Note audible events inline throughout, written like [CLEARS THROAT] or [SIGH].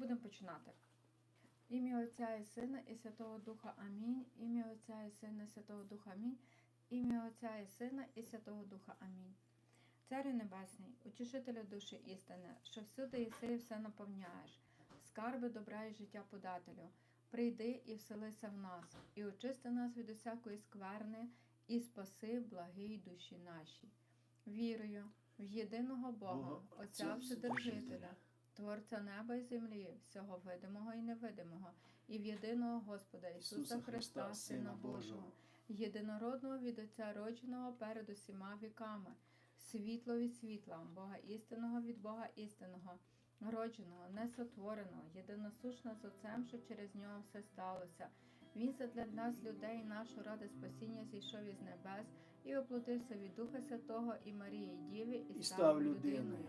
Будемо починати. Ім'я Отця і Сина і Святого Духа Амінь. Ім'я Отця і Сина і Святого Духа Амінь. Ім'я Отця і Сина і Святого Духа Амінь. Царю Небесний, утішителю душі істини, що всюди єси і все наповняєш, скарби добра і життя подателю, прийди і вселися в нас, і очисти нас від усякої скверни, і спаси благий душі наші. Вірую в єдиного Бога, Отця Вседержителя, Творця неба і землі, всього видимого і невидимого, і в єдиного Господа Ісуса, Ісуса Христа, Христа, Сина Божого, єдинородного від Отця родженого перед усіма віками, світло від світла, Бога істинного від Бога істинного, родженого, несотвореного, єдиносушно з Отцем, що через нього все сталося. Він задля нас, людей, нашого ради спасіння, зійшов із небес і оплотився від Духа Святого і Марії Діві, і, і став людиною,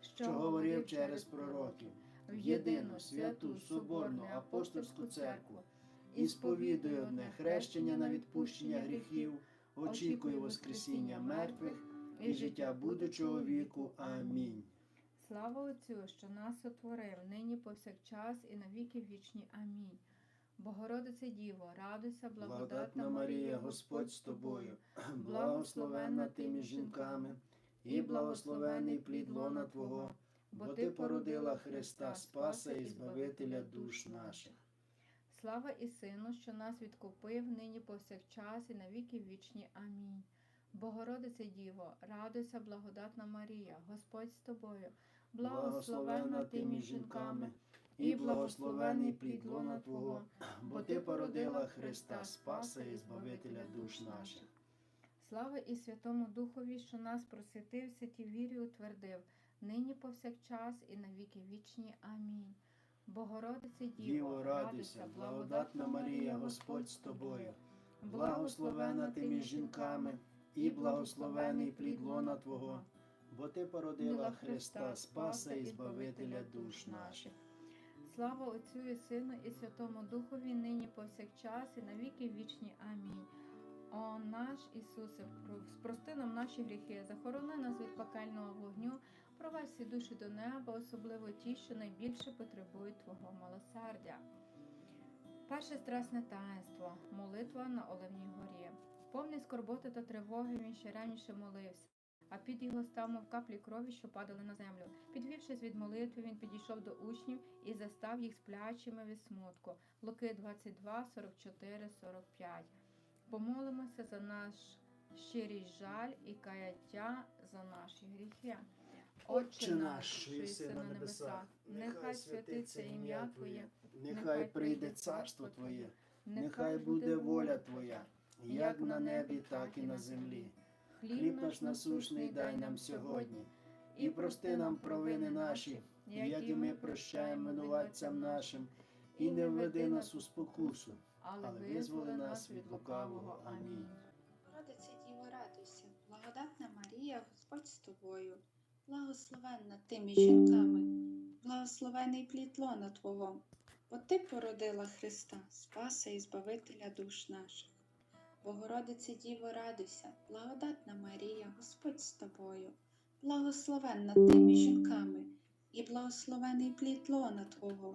що говорив через пророків, в єдину святу Соборну апостольську церкву, і сповідує одне хрещення на відпущення гріхів, очікує Воскресіння мертвих і життя будучого віку. Амінь. Слава Отцю, що нас сотворив, нині повсякчас і на віки вічні. Амінь. Богородице Діво, радуйся, Благодатна Марія, Господь з тобою, благословенна ти між жінками, і благословений плід лона Твого, бо Ти породила Христа, Спаса і Збавителя душ наших. Слава і Сину, що нас відкупив, нині повсякчас і на віки вічні. Амінь. Богородице Діво, радуйся, благодатна Марія, Господь з тобою, благословенна ти між жінками, і благословений плід лона Твого, бо Ти породила Христа, Спаса і Збавителя душ наших. Слава і Святому Духові, що нас просвятив, святі вірі утвердив, нині повсякчас і на віки вічні. Амінь. Богородице Діво, радуйся, благодатна Марія, Господь з тобою, благословена ти між жінками, і благословений плід лона Твого, бо Ти породила Христа, Спаса і Збавителя душ наших. Слава Отцю і Сину і Святому Духові, нині повсякчас і на віки вічні. Амінь. О наш Ісусе, спрости нам наші гріхи, захорони нас від пекельного вогню, провадь всі душі до неба, особливо ті, що найбільше потребують Твого милосердя. Перше страсне таїнство молитва на Оливній горі. Повний скорботи та тривоги він ще раніше молився, а під його став, мов каплі крові, що падали на землю. Підвівшись від молитви, він підійшов до учнів і застав їх сплячими від смутку. Луки 22, 44, 45. Помолимося за наш щирість жаль і каяття за наші гріхи. Отче наш, що єси на небесах, нехай святиться ім'я Твоє, нехай прийде царство Твоє, нехай буде воля Твоя, як на небі, так і на землі. Хліб наш насушний дай нам сьогодні, і прости нам провини наші, як і ми прощаємо винуватцям нашим, і не введи нас у спокусу, але визволи нас від лукавого. Амінь. Родице Діво, радуйся, благодатна Марія, Господь з тобою, благословенна ти між жінками, благословений плід лона Твого, бо Ти породила Христа, Спаса і Збавителя душ наших. Богородице Діво, радуйся, благодатна Марія, Господь з тобою, благословенна ти між жінками, і благословений плід лона Твого,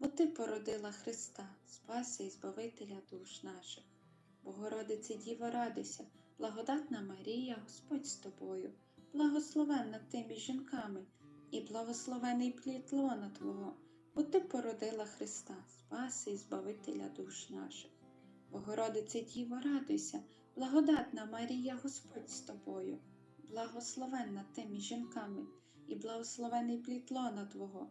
бо Ти породила Христа, Спаси і Збавителя душ наших. Богородице Діво, радуйся, благодатна Марія, Господь з тобою, благословенна ти між жінками, і благословений плід лона Твого, бо Ти породила Христа, Спаси і Збавителя душ наших. Богородице Діво, радуйся, благодатна Марія, Господь з тобою, благословенна ти жінками, і благословений плід лона Твого,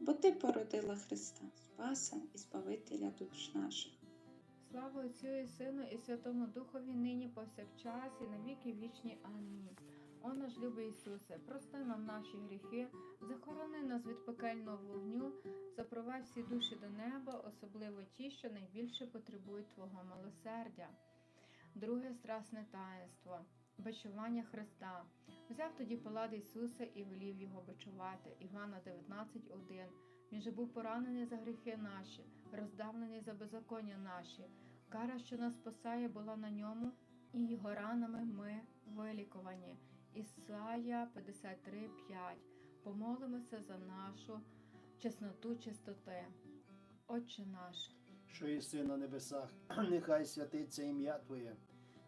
бо Ти породила Христа, Спаса і Збавителя душ наших. Слава Отцю і Сину і Святому Духові, нині повсякчас і на віки вічні. Амінь. О наш любий Ісусе, прости нам наші гріхи, захорони нас від пекельного вогню, запровадь всі душі до неба, особливо ті, що найбільше потребують Твого милосердя. Друге страсне таїнство бичування Христа. Взяв тоді Пилат Ісуса і велів його бичувати. Івана 19.1. Він же був поранений за гріхи наші, роздавлений за беззаконня наші. Кара, що нас спасає, була на ньому, і його ранами ми вилікувані. Ісая 53.5. Помолимося за нашу чесноту чистоти. Отче наш, що єси на небесах, [CLEARS THROAT] нехай святиться ім'я Твоє,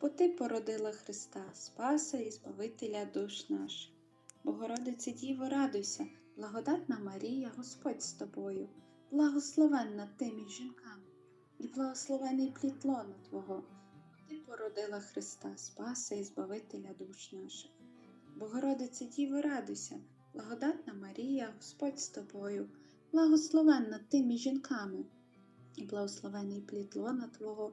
бо Ти породила Христа, Спаса і Збавителя душ наших. Богородице Діво, радуйся, благодатна Марія, Господь з тобою, благословенна ти між жінками, і благословений плід лона Твого, Ти породила Христа, Спаса і Збавителя душ наших. Богородице Діво, радуйся, Благодатна Марія, Господь з тобою, благословенна ти між жінками, і благословений плід лона Твого,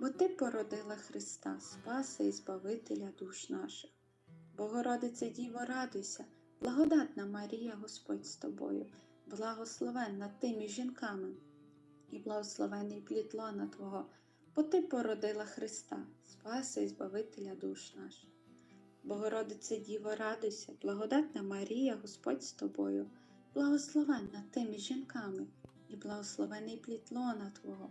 бо Ти породила Христа, Спаса і Збавителя душ наших. Богородице Діво, радуйся, благодатна Марія, Господь з тобою, благословенна ти між жінками, і благословений плід лона Твого, бо Ти породила Христа, Спаса і Збавителя душ наших. Богородице Діво, радуйся, благодатна Марія, Господь з тобою, благословенна ти між жінками, і благословений плід лона Твого,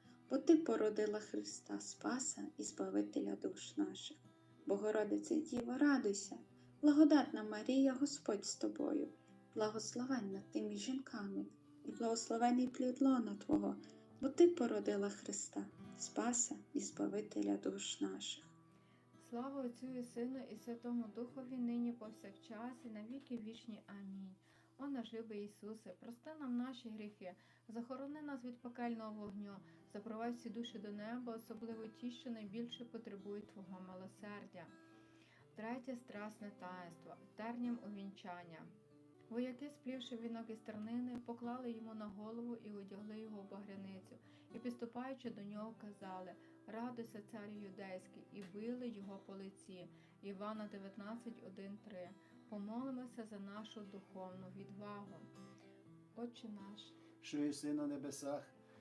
бо Ти породила Христа, Спаса і Збавителя душ наших. Богородице Діво, радуйся, благодатна Марія, Господь з тобою, благословенна ти між жінками, і благословений плід лона Твого, бо Ти породила Христа, Спаса і Збавителя душ наших. слава Отцю і Сину і Святому Духові, нині повсякчас і на віки вічні. Амінь. О наш любий Ісусе, прости нам наші гріхи, захорони нас від пекельного вогню, запровадь всі душі до неба, особливо ті, що найбільше потребують Твого милосердя. Третє страсне таїнство терням увінчання. Вояки, сплівши вінок із тернини, поклали йому на голову і одягли його в багряницю, і, підступаючи до нього, казали Радуйся, царю юдейський, і били його по лиці. Івана 19.1.3. Помолимося за нашу духовну відвагу. Отче наш, що єси на небесах,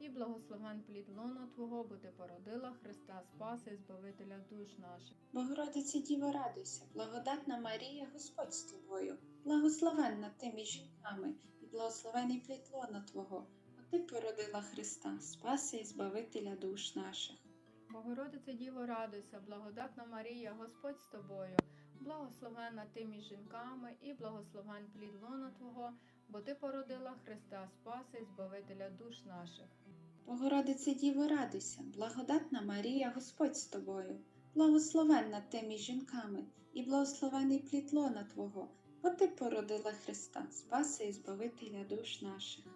і благословен плід лона Твого, бо ти породила Христа Спаси і Збавителя душ наших. Богородице Діво, радуйся, благодатна Марія, Господь з тобою, благословенна ти між жінками, і благословений плід лона Твого, бо ти породила Христа, Спаси і Збавителя душ наших. Богородице Діво, радуйся, благодатна Марія, Господь з тобою, благословена ти між жінками, і благословен плід лона Твого, бо ти породила Христа Спаси і Збавителя душ наших. Богородице Діво, радуйся, благодатна Марія, Господь з тобою, благословенна ти між жінками, і благословений плід лона Твого, бо ти породила Христа, Спаси і Збавителя душ наших.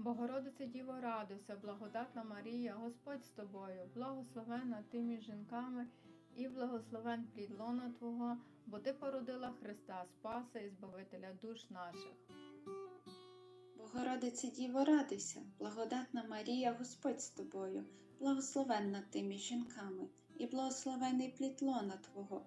Богородице Діво, радуйся, благодатна Марія, Господь з тобою, благословенна ти між жінками, і благословен плід лона Твого, бо ти породила Христа Спаса і Збавителя душ наших. Богородице Діво, радуйся, благодатна Марія, Господь з тобою, благословенна ти між жінками, і благословений плід лона Твого,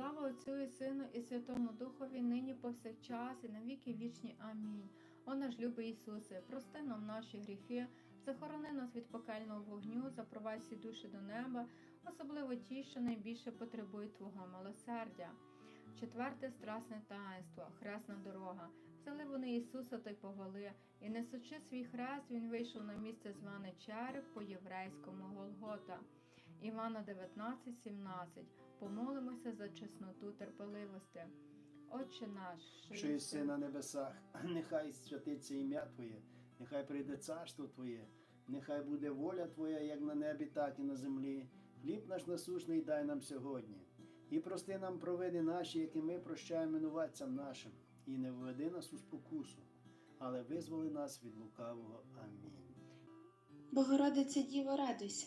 Слава Отцю і Сину і Святому Духові, нині повсякчас і на віки вічні. Амінь. О наш любий Ісусе, прости нам наші гріхи, захорони нас від пекельного вогню, запровадь всі душі до неба, особливо ті, що найбільше потребують Твого милосердя. Четверте страсне таїнство, хресна дорога. Взяли вони Ісуса та й повели, і несучи свій хрест, він вийшов на місце зване Череп по єврейському Голгота. Івана 19:17. Помолимося за чесноту терпеливості. Отче наш, що єси на небесах, [CLEARS THROAT] нехай святиться ім'я Твоє, нехай прийде царство Твоє, нехай буде воля Твоя, як на небі, так і на землі. Хліб наш насущний дай нам сьогодні. І прости нам провини наші, які ми прощаємо минуватцям нашим, і не введи нас у спокусу, але визволи нас від лукавого. Амінь. Богородице Діво, радуйся,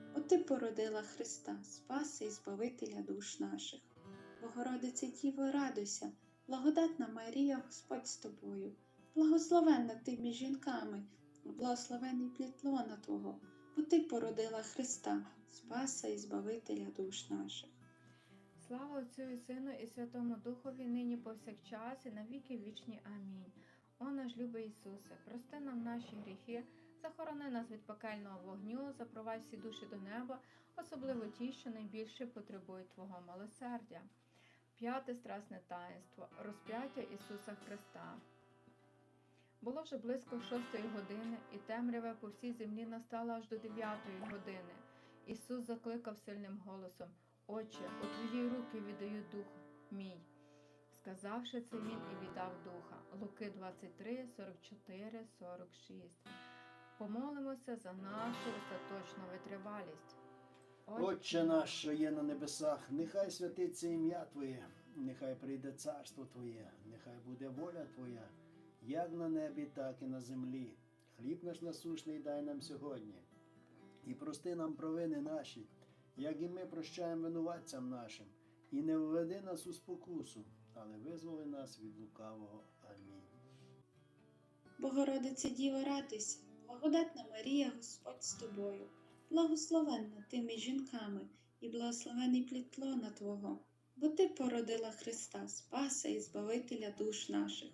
бо ти породила Христа, Спаса і Збавителя душ наших. Богородице Діво, радуйся, благодатна Марія, Господь з тобою, благословенна ти між жінками, благословений плід лона Твого, бо ти породила Христа, Спаса і Збавителя душ наших. Слава Отцю і Сину і Святому Духові, нині повсякчас і на віки вічні. Амінь. О наш любий Ісусе, прости нам наші гріхи, захорони нас від пекельного вогню, запровадь всі душі до неба, особливо ті, що найбільше потребують Твого милосердя. П'яте страсне таїнство розп'яття Ісуса Христа. Було вже близько шостої години, і темряве по всій землі настала аж до дев'ятої години. Ісус закликав сильним голосом Отче, у твої руки віддаю дух мій. Сказавши це, він і віддав духа. Луки 23, 44, 46. Помолимося за нашу остаточну витривалість. Отче наш, що є на небесах, нехай святиться ім'я Твоє, нехай прийде царство Твоє, нехай буде воля Твоя, як на небі, так і на землі. Хліб наш насушний дай нам сьогодні. І прости нам провини наші, як і ми прощаємо винуватцям нашим, і не введи нас у спокусу, але визволи нас від лукавого. Амінь. Богородице Діво, радуйся, благодатна Марія, Господь з тобою, благословенна ти між жінками, і благословений плід лона Твого, бо ти породила Христа, Спаса і Збавителя душ наших.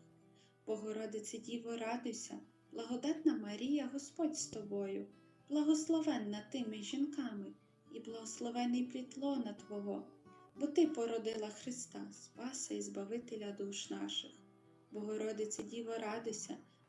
Богородице Діво, радуйся, благодатна Марія, Господь з тобою, благословенна ти між жінками, і благословений плід лона Твого, бо ти породила Христа, Спаса і Збавителя душ наших. Богородице Діво, радуйся,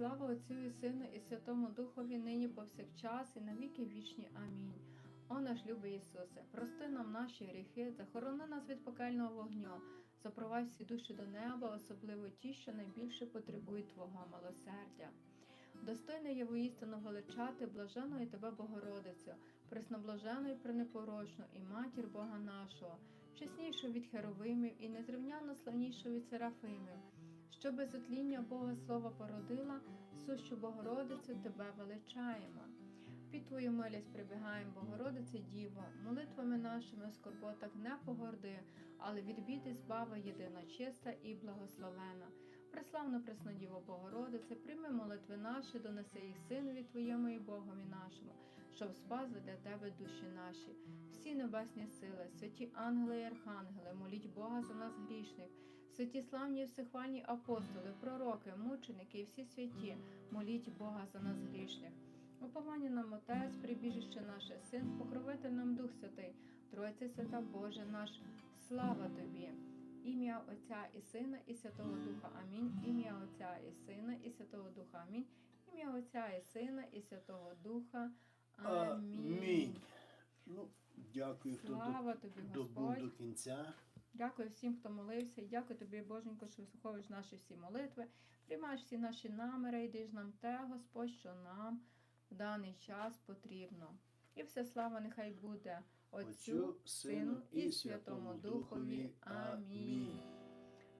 Слава Отцю і Сину і Святому Духові, нині повсякчас і на віки вічні. Амінь. О наш любий Ісусе, прости нам наші гріхи, захорони нас від пекельного вогню, запровадь всі душі до неба, особливо ті, що найбільше потребують Твого милосердя. Достойне є воістину величати, блаженої тебе Богородицю, пресноблажену і пренепорочну, і матір Бога нашого, чеснішу від херовимів і незрівняно славнішу від серафимів що без отління Бога Слова породила, сущу Богородицю тебе величаємо. Під Твою милість прибігаємо, Богородице Діво, молитвами нашими в скорботах не погорди, але від біди збави єдина чиста і благословена. Преславно пресна Діво Богородице, прийми молитви наші, донеси їх Синові Твоєму і Богові нашому, щоб спасли для Тебе душі наші. Всі небесні сили, святі ангели і архангели, моліть Бога за нас грішних, святі славні і всехвальні апостоли, пророки, мученики і всі святі, моліть Бога за нас грішних. Уповання нам Отець, прибіжище наше, Син, покровитель нам Дух Святий, Тройця Свята Боже наш, слава Тобі. Ім'я Отця і Сина, і Святого Духа. Амінь. Ім'я Отця і Сина, і Святого Духа. Амінь. Ім'я Отця і Сина, і Святого Духа. Амінь. Амінь. Ну, дякую, хто Слава тобі, до- добув Господь. до кінця. Дякую всім, хто молився. І дякую тобі, Боженько, що вислуховуєш наші всі молитви. Приймаєш всі наші наміри, йдеш нам те, Господь, що нам в даний час потрібно. І вся слава нехай буде Отцю, Сину і Святому Духові.